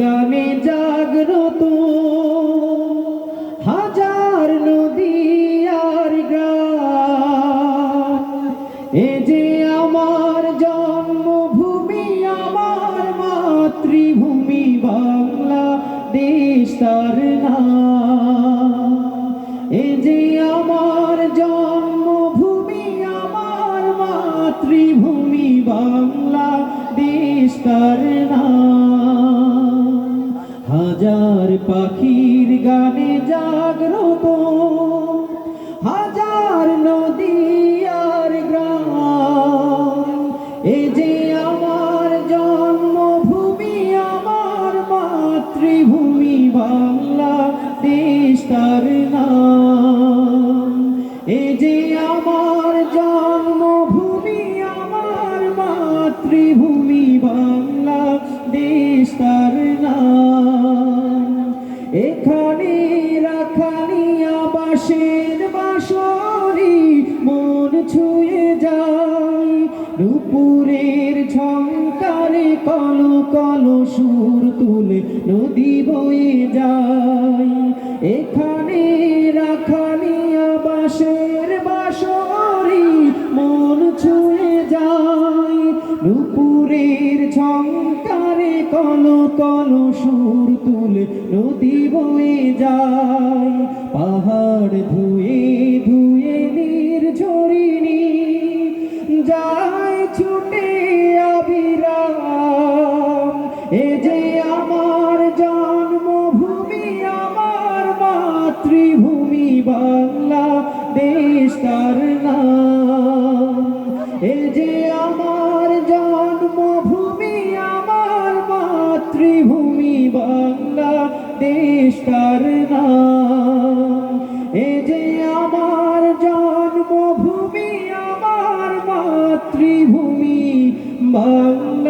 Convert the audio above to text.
গানে জাগ্রত। হাজার নদী আর এ যে আমার জন্মভূমি, আমার মাতৃভূমি বাংলা দেশ তার নাম। এ যে আমার জন্মভূমি, আমার মাতৃভূমি বাংলা দেশ তার নাম। হাজার পাখির গানে জাগ্রত হাজার নদী আর গ্রাম, এ যে আমার জন্মভূমি, আমার মাতৃভূমি বাংলা দেশ তার নাম। এ যে আমার জন্মভূমি, আমার মাতৃভূমি বাংলা দেশ তার নাম। এখানে রাখালিয়া বাসের বাসরি মন ছুঁয়ে যায়। দুপুরের ঝঙ্কারে কল কল সুর তুলে নদী বয়ে যায়। এখানে রাখালিয়া বাসের বাসরি মন ছুঁয়ে যায়। দুপুরের ঝঙ্কারে কল কল সুর তুলে নদী বয়ে যায়। পাহাড় ধুয়ে ধুয়ে নীর ঝরিনি যায় ছুটে আবিরাম। এ যে আমার জন্মভূমি, আমার মাতৃভূমি বাংলা দেশ তার নাম। এ যে আমার মাতৃভূমি বাংলা দেশ তার নাম। এ যে আমার জন্মভূমি আমার মাতৃভূমি বাংলাদেশ তার